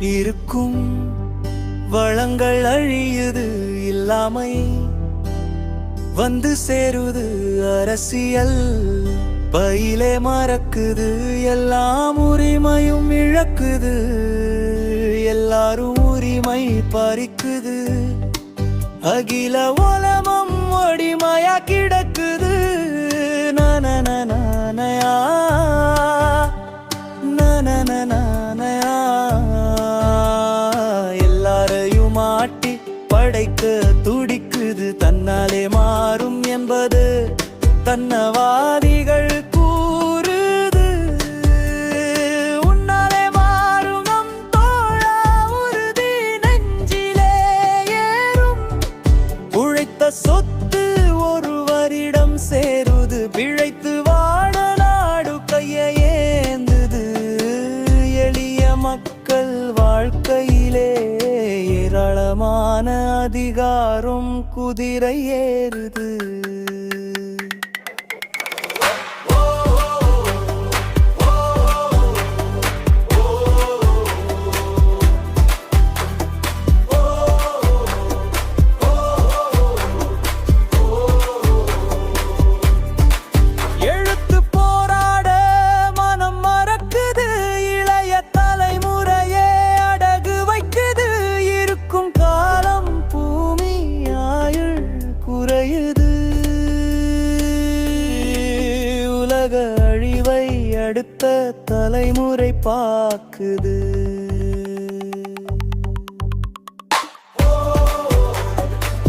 இருக்கும். வளங்கள் அழியுது இல்லாமை. வந்து சேருது அரசியல். பயிலே மறக்குது எல்லாம் உரிமையும் இழக்குது. எல்லாரும் உரிமை பறிக்குது. அகில உலமம் ஒடிமையா கிடக்குது. நனனனனயா, நனனனனயா. படைக்க துடிக்குது தன்னாலே மாறும் என்பது. தன்னவாதிகள் கூறுது உன்னாலே மாறும் நம் தோழா உறுதி நெஞ்சிலே ஏறும். உழைத்த சொத்து ஒருவரிடம் சேரும். ஏராளமான அதிகாரம் குதிரை ஏறுது. உலக அழிவை அடுத்த தலைமுறை பாக்குது.